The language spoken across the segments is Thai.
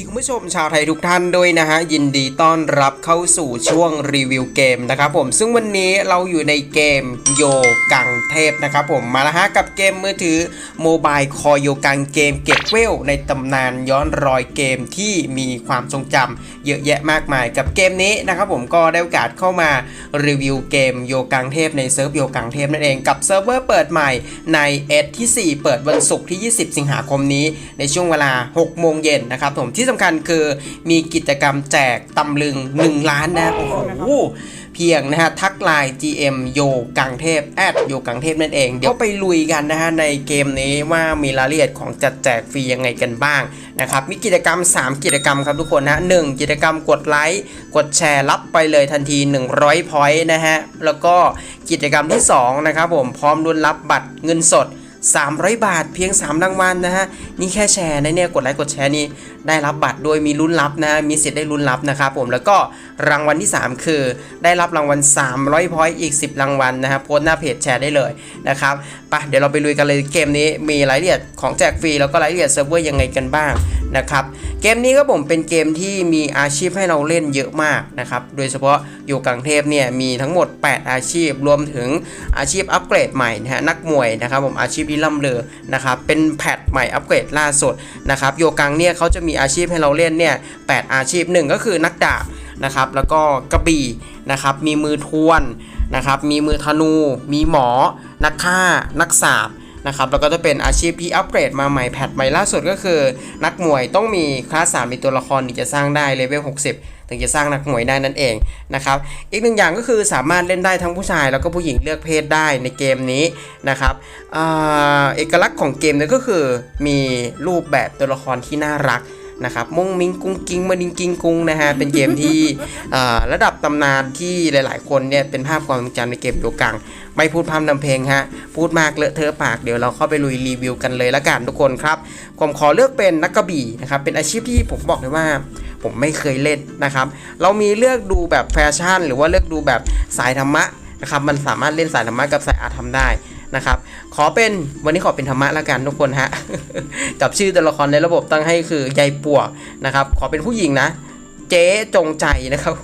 ดีคุณผู้ชมชาวไทยทุกท่านด้วยนะฮะ ยินดีต้อนรับเข้าสู่ช่วงรีวิวเกมนะครับผมซึ่งวันนี้เราอยู่ในเกมโยกังเทพนะครับผมมาแล้วฮะกับเกมมือถือโมบายคอโยกังเกมเก็บเวล ในตำนานย้อนรอยเกมที่มีความทรงจำเยอะแยะมากมาย กับเกมนี้นะครับผมก็ได้โอกาสเข้ามารีวิวเกมโยกังเทพในเซิร์ฟโยกังเทพนั่นเองกับเซิร์ฟเวอร์เปิดใหม่ในเอที่ 4 เปิดวันศุกร์ที่ 20 สิงหาคมนี้ในช่วงเวลา 6 โมงเย็นนะครับผมที่สำคัญคือมีกิจกรรมแจกตำลึง 1 ล้านนะ โอ้โห เพียงนะฮะ ทักไลน์ GM โยกังเทพแอดโยกังเทพนั่นเอง เดี๋ยวไปลุยกันนะฮะ ในเกมนี้ว่ามีรายละเอียดของจัดแจกฟรียังไงกันบ้างนะครับ มีกิจกรรม 3 กิจกรรมครับทุกคนนะหนึ่งกิจกรรมกดไลค์ กดแชร์รับไปเลยทันที 100พอยต์นะฮะ แล้วก็กิจกรรมที่2นะครับผมพร้อมรุนรับบัตรเงินสด 300 บาทเพียง 3 รางวัลนะฮะ นี่แค่แชร์นะเนี่ย กดไลค์กดแชร์นี่ได้รับบัตรโดยมีลุ้นรับนะ มีสิทธิ์ได้ลุ้นรับนะครับผม แล้วก็รางวัลที่ 3 คือ ได้รับรางวัล 300พอยต์อีก 10 รางวัลนะครับโพสต์หน้าเพจแชร์ได้เลยนะครับไปะเดี๋ยวเราไปลุยกันเลยเกมนี้มีรายละเอียดของแจกฟรีแล้วก็รายละเอียดเซิร์ฟเวอร์ยังไงกันบ้าง นะครับ เกมนี้ก็ผมเป็นเกมที่มีอาชีพให้เราเล่นเยอะมากนะครับ โดยเฉพาะอยู่กลางเทพเนี่ยมีทั้งหมด 8 อาชีพรวมถึงอาชีพอัปเกรดใหม่นะฮะนักมวยนะครับผมอาชีพที่ล่ำเลือนะครับเป็นแพทใหม่อัปเกรดล่าสุดนะครับโยกังเนี่ยเขาจะมีอาชีพให้เราเล่นเนี่ยแอาชีพหนึ่งก็คือนักดาบนะครับแล้วก็กระบี่นะครับมีมือทวนนะครับมีมือธนู มีหมอ นักฆ่า นักสาบ นะครับแล้วก็จะเป็นอาชีพที่อัปเกรดมาใหม่แพทใหม่ล่าสุดก็คือ นักมวยต้องมีคลาสสามีตัวละครถึงจะสร้างได้เลเวล60 ถึงจะสร้างนักมวยได้นั่นเองนะครับอีกหนึ่งอย่างก็คือสามารถเล่นได้ทั้งผู้ชาย แล้วก็ผู้หญิงเลือกเพศได้ในเกมนี้นะครับเอกลักษณ์ของเกมนี้ก็คือมีรูปแบบตัวละครที่น่ารัก นะครับม้งมิงกุ้งกิ้งมาดิงกิ้งกุ้งนะฮะเป็นเกมที่ระดับตำนานที่หลาย ๆ คนเนี่ยเป็นภาพความทรงจำในเกมโยกัง ไม่พูดพร่ำนำเพลงฮะพูดมากเลอะเทอะปากเดี๋ยวเราเข้าไปลุยรีวิวกันเลยละกันทุกคนครับผมขอเลือกเป็นนักกระบี่นะครับเป็นอาชีพที่ผมบอกเลยว่าผมไม่เคยเล่นนะครับ เรามีเลือกดูแบบแฟชั่น หรือว่าเลือกดูแบบสายธรรมะนะครับมันสามารถเล่นสายธรรมะกับสายอาร์ตทำได้ นะครับ ขอเป็นวันนี้ขอเป็นธรรมะละกันทุกคนฮะกับชื่อตัวละครในระบบตั้งให้คือยายปวนะครับ ขอเป็นผู้หญิงนะ เจ๊จงใจนะครับ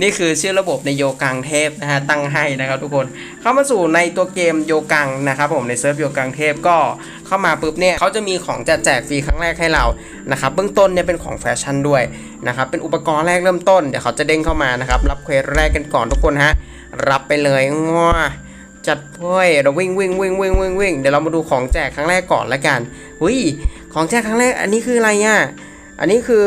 นี่คือชื่อระบบในโยกังเทพนะฮะตั้งให้นะครับทุกคนเข้ามาสู่ในตัวเกมโยกังนะครับผมในเซิร์ฟโยกังเทพก็เข้ามาปุ๊บเนี่ยเขาจะมีของจะแจกฟรีครั้งแรกให้เรานะครับเบื้องต้นเนี่ยเป็นของแฟชั่นด้วยนะครับเป็นอุปกรณ์แรกเริ่มต้นเดี๋ยวเขาจะเด้งเข้ามานะครับรับเควสแรกกันก่อนทุกคนฮะรับไปเลยง้อ จัดเพ้ยเราวิ่งวิ่งวิ่งวิ่งวิ่งวิ่งเดี๋ยวเรามาดูของแจกครั้งแรกก่อนละกันหุยของแจกครั้งแรกอันนี้คืออะไรอะอันนี้คือ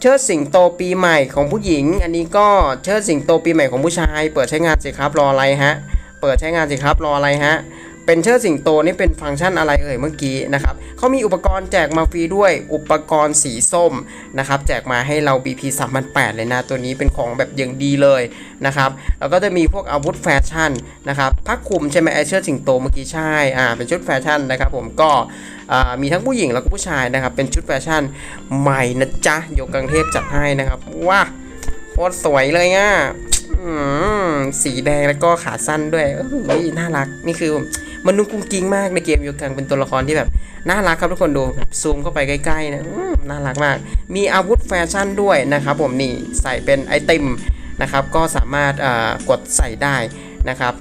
เชิดสิงโตปีใหม่ของผู้หญิง อันนี้ก็เชิดสิงโตปีใหม่ของผู้ชาย เปิดใช้งานสิครับรออะไรฮะ เปิดใช้งานสิครับรออะไรฮะ เป็นเชิดสิงโตนี่เป็นฟังก์ชันอะไรเอ่ยเมื่อกี้นะครับเขามีอุปกรณ์แจกมาฟรีด้วยอุปกรณ์สีส้มนะครับแจกมาให้เรา BP 3008เลยนะตัวนี้เป็นของแบบอย่างดีเลยนะครับแล้วก็จะมีพวกอาวุธแฟชั่นนะครับผ้าคลุมใช่ไหมไอเชิดสิงโตเมื่อกี้ใช่อ่าเป็นชุดแฟชั่นนะครับผมก็อ่ามีทั้งผู้หญิงแล้วก็ผู้ชายนะครับเป็นชุดแฟชั่นใหม่นะจ๊ะโยกังเทพจัดให้นะครับว้าโคตรสวยเลยอะอืมสีแดงแล้วก็ขาสั้นด้วยเอ้ยน่ารักนี่คือ มันนุ่งกุ้งกิ้งมากในเกมโยกังเป็นตัวละครที่แบบน่ารักครับทุกคนดูแบบซูมเข้าไปใกล้ๆนะน่ารักมาก มีอาวุธแฟชั่นด้วยนะครับผมนี่ใส่เป็นไอติมนะครับก็สามารถอ่ากดใส่ได้นะครับ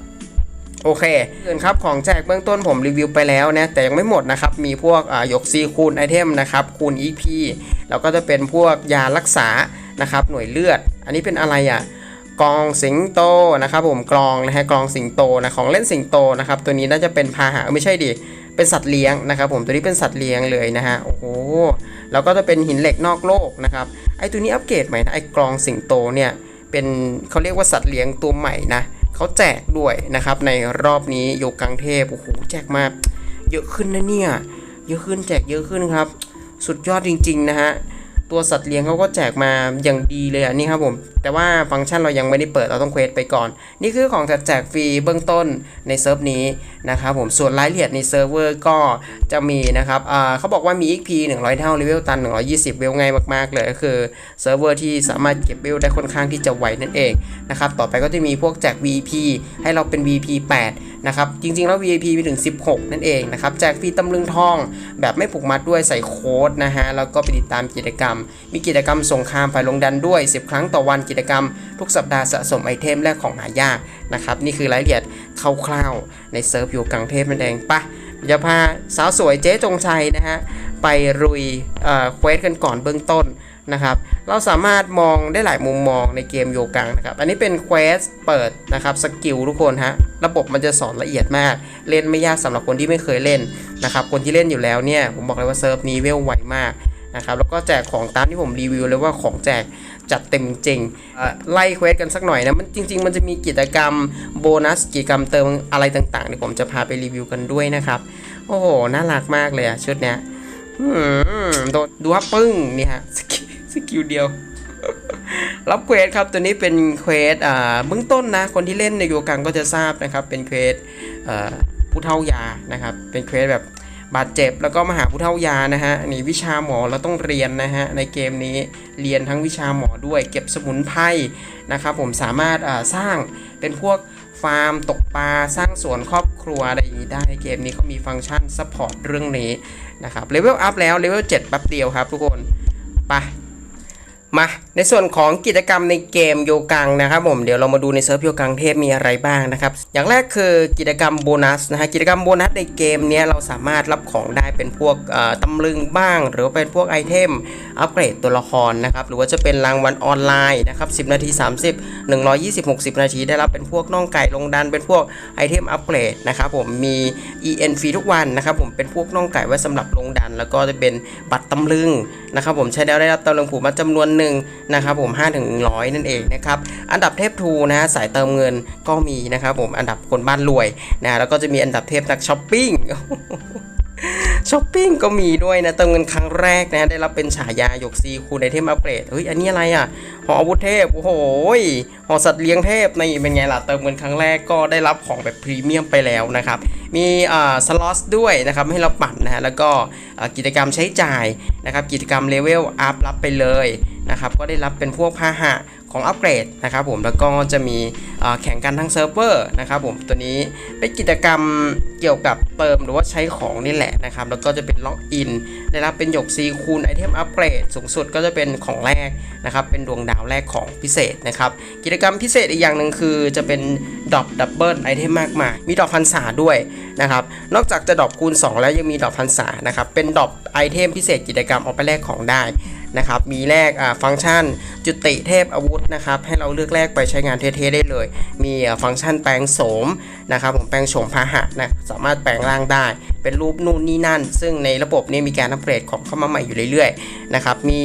โอเคอื่นครับของแจกเบื้องต้นผมรีวิวไปแล้วนะแต่ยังไม่หมดนะครับ มีพวกอ่ายกซีคูณไอเทมนะครับคูณ EP แล้วก็จะเป็นพวกยารักษานะครับหน่วยเลือด อันนี้เป็นอะไรอะ กองสิงโตนะครับผมกลองนะฮะกลองสิงโตนะของเล่นสิงโตนะครับตัวนี้น่าจะเป็นพาหะไม่ใช่ดิเป็นสัตว์เลี้ยงนะครับผมตัวนี้เป็นสัตว์เลี้ยงเลยนะฮะโอ้โหแล้วก็จะเป็นหินเหล็กนอกโลกนะครับไอตัวนี้อัปเกรดใหม่นะไอกลองสิงโตเนี่ยเป็นเขาเรียกว่าสัตว์เลี้ยงตัวใหม่นะเขาแจกด้วยนะครับในรอบนี้โยกังเทพโอ้โหแจกมาเยอะขึ้นนะเนี่ยเยอะขึ้นแจกเยอะขึ้นครับ สุดยอดจริง ๆ นะฮะ ตัวสัตว์เลี้ยงเขาก็แจกมาอย่างดีเลยอะนี่ครับผม แต่ว่าฟังก์ชันเรายังไม่ได้เปิดเราต้องเควสไปก่อน นี่คือของแจกฟรีเบื้องต้นในเซิร์ฟนี้นะครับผมส่วนรายละเอียดในเซิร์ฟเวอร์ก็จะมีนะครับเขาบอกว่ามี XP 100 เท่าเลเวลตัน 120 เวลง่ายมากๆเลยก็คือเซิร์ฟเวอร์ที่สามารถเก็บเวลได้ค่อนข้างที่จะไวนั่นเองนะครับต่อไปก็จะมีพวกแจก VP ให้เราเป็น VP 8 นะครับจริงๆแล้ว VIP มีถึง 16 นั่นเองนะครับแจกฟรีตำลึงทอง แบบไม่ผูกมัดด้วยใส่โค้ดนะฮะแล้วก็ไปติดตามกิจกรรม มีกิจกรรมส่งคามฝ่ายลงดันด้วย 10 ครั้งต่อวันกิจกรรม ทุกสัปดาห์สะสมไอเทมและของหายากนะครับนี่คือรายละเอียดคร่าวๆในเซิร์ฟอยู่กลางเทพนั่นเองปะจะพาสาวสวยเจ๊จงชัยนะฮะไปรุยเอ่อเควสกันก่อนเบื้องต้น นะครับ เราสามารถมองได้หลายมุมมองในเกมโยกังนะครับ อันนี้เป็นเควสเปิดนะครับสกิลทุกคนฮะ ระบบมันจะสอนละเอียดมาก เล่นไม่ยากสำหรับคนที่ไม่เคยเล่นนะครับ คนที่เล่นอยู่แล้วเนี่ย ผมบอกเลยว่าเซิร์ฟนี้เวลไวมากนะครับ แล้วก็แจกของตามที่ผมรีวิวเลยว่าของแจกจัดเต็มจริงเอ่อไล่เควสกันสักหน่อยนะ มันจริง ๆ มันจะมีกิจกรรมโบนัสกิจกรรมเติมอะไรต่างๆเดี๋ยวผมจะพาไปรีวิวกันด้วยนะครับ โอ้โห น่ารักมากเลยอะชุดเนี้ยอืมโดนดูว่าปึ้งนี่ฮะส สกิลเดียว รับเควสครับตัวนี้เป็นเควสอ่าเบื้องต้นนะ คนที่เล่นในโยกังก็จะทราบนะครับ เป็นเควสอ่าผู้เท่ายานะครับ เป็นเควสแบบบาดเจ็บแล้วก็มาหาผู้เท่ายานะฮะนี่วิชาหมอเราต้องเรียนนะฮะในเกมนี้เรียนทั้งวิชาหมอด้วย เก็บสมุนไพรนะครับผมสามารถอ่าสร้างเป็นพวกฟาร์มตกปลาสร้างสวนครอบครัวอะไรอย่างนี้ได้เกมนี้เขามีฟังก์ชันซัพพอร์ตเรื่องนี้นะครับเลเวลอัพแล้วเลเวล7แป๊บเดียวครับทุกคนไป มาในส่วนของกิจกรรมในเกมโยกังนะครับผมเดี๋ยวเรามาดูในเซิร์ฟโยกังเทพมีอะไรบ้างนะครับอย่างแรกคือกิจกรรมโบนัสนะฮะกิจกรรมโบนัสในเกมเนี้ยเราสามารถรับของได้เป็นพวกตำลึงบ้าง หรือว่าเป็นพวกไอเทมอัปเกรดตัวละครนะครับหรือว่าจะเป็นรางวัลออนไลน์นะครับ10 นาที 30 120 60 นาที ได้รับเป็นพวกน่องไก่ลงดันเป็นพวกไอเทมอัปเกรดนะครับผมมี EN ฟรีทุกวันนะครับผมเป็นพวกน่องไก่ไว้สำหรับลงดัน แล้วก็จะเป็นบัตรตำลึงนะครับผมใช้แล้วได้รับตำลึงผูกมาจำนวนหนึ่งนะครับผม5ถึง100 นั่นเองนะครับอันดับเทพทูนะฮะสายเติมเงินก็มีนะครับผมอันดับคนบ้านรวยนะแล้วก็จะมีอันดับเทพนักช้อปปิ้งช้อปปิ้งก็มีด้วยนะเติมเงินครั้งแรกนะได้รับเป็นฉายาหยกซีคูณไอเทมอัปเกรดเฮ้ยอันนี้อะไรอะหออาวุธเทพโอ้โหยหอสัตว์เลี้ยงเทพในเป็นไงล่ะเติมเงินครั้งแรกก็ได้รับของแบบพรีเมียมไปแล้วนะครับมีอ่าสล็อตด้วยนะครับให้เราปั่นนะฮะแล้วก็กิจกรรมใช้จ่ายนะครับกิจกรรมเลเวลอัพรับไปเลย นะครับก็ได้รับเป็นพวกพาหะของอัปเกรดนะครับผมแล้วก็จะมีแข่งกันทั้งเซิร์ฟเวอร์นะครับผมตัวนี้เป็นกิจกรรมเกี่ยวกับเติมหรือว่าใช้ของนี่แหละนะครับแล้วก็จะเป็นล็อกอินได้รับเป็นหยกซีคูณไอเทมอัปเกรดสูงสุดก็จะเป็นของแรกนะครับเป็นดวงดาวแรกของพิเศษนะครับกิจกรรมพิเศษอีกอย่างหนึ่งคือจะเป็นดอปดับเบิลไอเทมมากมายมีดอปพันษาด้วยนะครับนอกจากจะดอปคูณ 2 แล้วยังมีดอปพันษานะครับเป็นดอปไอเทมพิเศษกิจกรรมเอาไปแลกของได้ นะครับมีแลกฟังก์ชัน จุติเทพอาวุธนะครับให้เราเลือกแลกไปใช้งานเท่ๆได้เลย มีฟังก์ชันแปลงโสมนะครับผมแปลงโฉมพาหะนะสามารถแปลงร่างได้ เป็นรูปนู่นนี่นั่น ซึ่งในระบบนี้มีการอัปเกรดของเข้ามาใหม่อยู่เรื่อยๆนะครับมี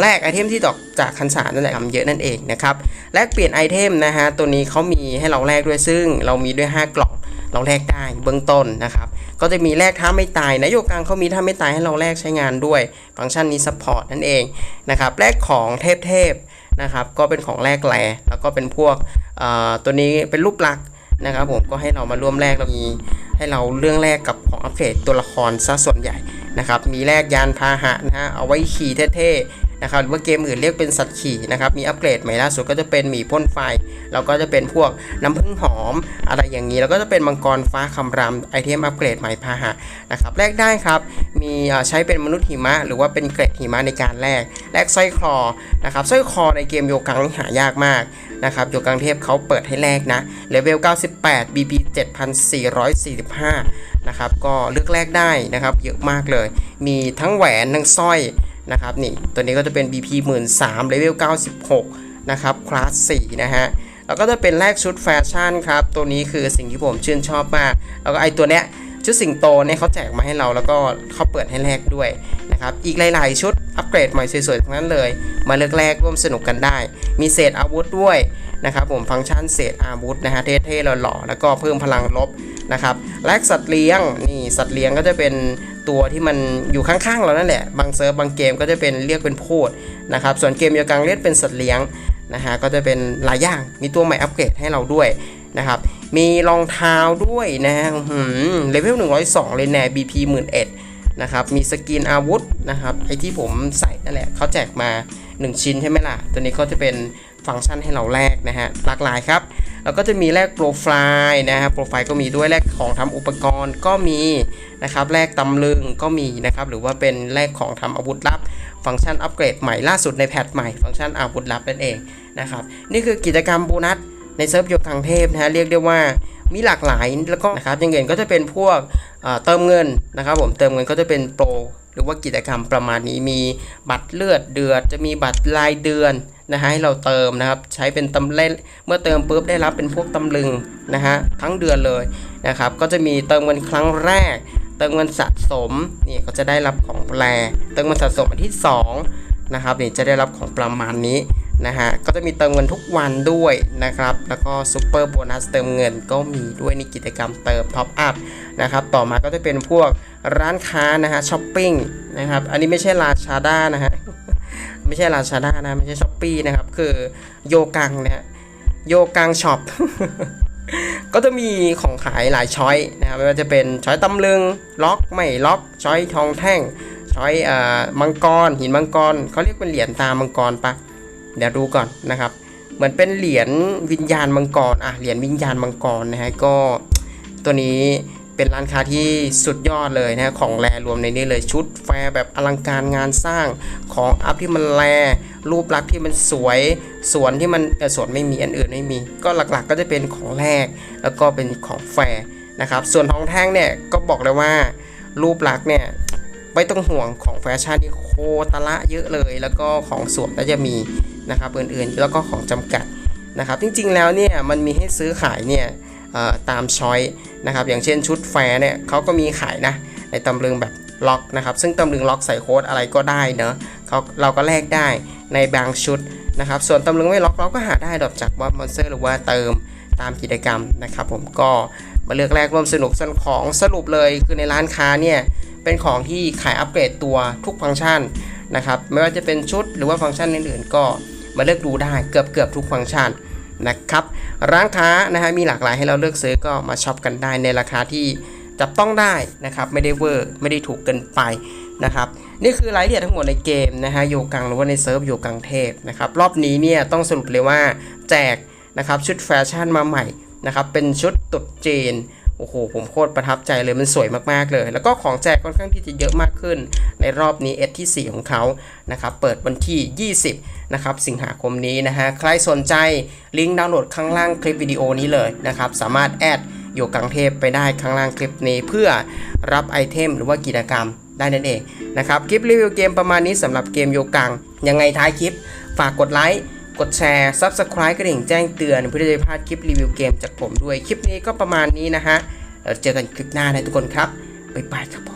แลกไอเทมที่ดอกจากคันสารนั่นแหละทำเยอะนั่นเองนะครับแลกเปลี่ยนไอเทมนะฮะตัวนี้เขามีให้เราแลกด้วยซึ่งเรามีด้วย 5 กล่องเราแลกได้เบื้องต้นนะครับ ก็จะมีแลกท่าไม่ตายนะโยกังเขามีท่าไม่ตายให้เราแลกใช้งานด้วย ฟังก์ชันนี้ซัพพอร์ตนั่นเองนะครับแลกของเทพๆนะครับก็เป็นของแลกแลแล้วก็เป็นพวกตัวนี้เป็นรูปลักษณ์นะครับผมก็ให้เรามาร่วมแลกเรามีให้เราเรื่องแลกกับของอัปเกรดตัวละครซะส่วนใหญ่นะครับมีแลกยานพาหะนะฮะเอาไว้ขี่เท่ๆ นะครับหรือว่าเกมอื่นเรียกเป็นสัตว์ขี่นะครับมีอัปเกรดใหม่ล่าสุดก็จะเป็นหมีพ่นไฟแล้วก็จะเป็นพวกน้ำผึ้งหอม อะไรอย่างนี้แล้วก็จะเป็นมังกรฟ้าคำรามไอเทมอัปเกรดใหม่พาหะนะครับแลกได้ครับมีใช้เป็นมนุษย์หิมะ หรือว่าเป็นเกรดหิมะในการแลกแลกสร้อยคอนะครับสร้อยคอในเกมโยกังหายากมากนะครับโยกังเทพเขาเปิดให้แลกนะเลเวล 98 BP 7445นะครับก็เลือกแลกได้นะครับเยอะมากเลย มีทั้งแหวนทั้งสร้อย นะครับนี่ตัวนี้ก็จะเป็น BP 13เลเวล96 นะครับคลาส4นะฮะแล้วก็จะเป็นแลกชุดแฟชั่นครับ ตัวนี้คือสิ่งที่ผมชื่นชอบมาก แล้วก็ไอตัวเนี้ยชุดสิงโตเนี่ยเขาแจกมาให้เราแล้วก็เขาเปิดให้แลกด้วยนะครับ อีกหลาย ๆ ชุดอัปเกรดใหม่สวยๆทั้งนั้นเลย มาเลือกแลกร่วมสนุกกันได้ มีเศษอาวุธด้วยนะครับผมฟังก์ชันเศษอาวุธนะฮะเท่ๆหล่อๆแล้วก็เพิ่มพลังลบนะครับแลกสัตว์เลี้ยงนี่สัตว์เลี้ยงก็จะเป็น ตัวที่มันอยู่ข้างๆเรานั่นแหละ บางเซิร์ฟบางเกมก็จะเป็นเรียกเป็นพูดนะครับ ส่วนเกมเดียวกันเรียกเป็นสัตว์เลี้ยงนะฮะ ก็จะเป็นหลายอย่าง มีตัวใหม่อัปเกรดให้เราด้วยนะครับ มีรองเท้าด้วยนะฮะเลเวล102 เลยแน่ BP 1 1 0 0นะครับ มีสกินอาวุธนะครับ ไอที่ผมใส่นั่นแหละเขาแจกมา 1 ชิ้นใช่ไหมล่ะ ตัวนี้ก็จะเป็นฟังก์ชันให้เราแลกนะฮะ หลากหลายครับ แล้วก็จะมีแลกโปรไฟล์นะครับโปรไฟล์ก็มีด้วยแลกของทำอุปกรณ์ก็มีนะครับแลกตำลึงก็มีนะครับหรือว่าเป็นแลกของทำอาวุธลับ ฟังก์ชันอัปเกรดใหม่ล่าสุดในแพทใหม่ฟังก์ชันอาวุธลับนั่นเองนะครับนี่คือกิจกรรมโบนัสในเซิร์ฟโยกังเทพนะฮะเรียกได้ว่ามีหลากหลายแล้วก็นะครับอย่างเงินก็จะเป็นพวกเอ่อเติมเงินนะครับผมเติมเงินก็จะเป็นโปรหรือว่ากิจกรรมประมาณนี้มีบัตรเลือดเดือดจะมีบัตรรายเดือน นะฮะให้เราเติมนะครับใช้เป็นตำเล่นเมื่อเติมปุ๊บได้รับเป็นพวกตำลึงนะฮะทั้งเดือนเลยนะครับก็จะมีเติมเงินครั้งแรก เติมเงินสะสมนี่ก็จะได้รับของแปรเติมเงินสะสมอันที่2นะครับนี่จะได้รับของประมาณนี้นะฮะก็จะมีเติมเงินทุกวันด้วยนะครับแล้วก็ซูเปอร์โบนัสเติมเงินก็มีด้วยในกิจกรรมเติมท็อปอัพนะครับต่อมาก็จะเป็นพวกร้านค้านะฮะช้อปปิ้งนะครับอันนี้ไม่ใช่ลาชาด้านะฮะ ไม่ใช่ลาชาด้านะไม่ใช่ช้อปปี้นะครับคือโยกังนะฮะโยกังช็อปก็จะมีของขายหลายช้อยนะครับไม่ว่าจะเป็นช้อยตำลึงล็อกไม่ล็อกช้อยทองแท่งช้อยเอ่อมังกร หินมังกรเขาเรียกเป็นเหรียญตามังกรปะเดี๋ยวดูก่อนนะครับ เหมือนเป็นเหรียญวิญญาณมังกรอะเหรียญวิญญาณมังกรนะฮะก็ตัวนี้ เป็นร้านค้าที่สุดยอดเลยนะของแรรวมในนี้เลยชุดแฟร์แบบอลังการงานสร้างของอัพที่มันแรรูปลักษณ์ที่มันสวยสวนที่มันเอ่สวนไม่มีอันอื่นไม่มี ก็หลักๆก็จะเป็นของแรกแล้วก็เป็นของแฟร์นะครับส่วนทองแท่งเนี่ยก็บอกเลยว่ารูปลักษณ์เนี่ยไม่ต้องห่วงของแฟชั่นที่โคตรละเยอะเลย แล้วก็ของสวนก็จะมีนะครับอื่นๆ แล้วก็ของจำกัดนะครับจริงๆแล้วเนี่ยมันมีให้ซื้อขายเนี่ย ตามช้อยนะครับอย่างเช่นชุดแฟร์เนี่ยเขาก็มีขายนะในตำลึงแบบล็อกนะครับซึ่งตำลึงล็อกใส่โค้ดอะไรก็ได้เนอะเขาเราก็แลกได้ในบางชุดนะครับส่วนตำลึงไม่ล็อกเราก็หาได้ดอกจากว่ามอนสเตอร์หรือว่าเติมตามกิจกรรมนะครับผมก็มาเลือกแรกร่วมสนุกส่วนของสรุปเลยคือในร้านค้าเนี่ยเป็นของที่ขายอัปเกรดตัวทุกฟังก์ชันนะครับไม่ว่าจะเป็นชุดหรือว่าฟังก์ชันอื่นๆ ก็มาเลือกดูได้เกือบเกือบๆทุกฟังก์ชัน นะครับ ร้านค้านะฮะมีหลากหลายให้เราเลือกซื้อก็มาช็อปกันได้ในราคาที่จับต้องได้นะครับไม่ได้เวอร์ไม่ได้ถูกเกินไปนะครับนี่คือรายละเอียดทั้งหมดในเกมนะฮะโยกังหรือว่าในเซิร์ฟโยกังเทพนะครับรอบนี้เนี่ยต้องสรุปเลยว่าแจกนะครับชุดแฟชั่นมาใหม่นะครับเป็นชุดตุดจีน โอ้โหผมโคตรประทับใจเลยมันสวยมากๆเลย แล้วก็ของแจกค่อนข้างที่จะเยอะมากขึ้น ในรอบนี้เอที่ 4 ของเขานะครับเปิดวันที่ 20นะครับสิงหาคมนี้นะฮะใครสนใจลิงก์ดาวน์โหลดข้างล่างคลิปวิดีโอนี้เลยนะครับสามารถแอดโยกังเทพไปได้ข้างล่างคลิปนี้เพื่อรับไอเทมหรือว่ากิจกรรมได้นั่นเองนะครับคลิปรีวิวเกมประมาณนี้สำหรับเกมโยกังยังไงท้ายคลิป ฝากกดไลค์ กดแชร์ Subscribe กระดิ่งแจ้งเตือน เพื่อจะได้พลาดคลิปรีวิวเกมจากผมด้วย คลิปนี้ก็ประมาณนี้นะฮะเราเจอกันคลิปหน้านะทุกคนครับ บ๊ายบายครับผม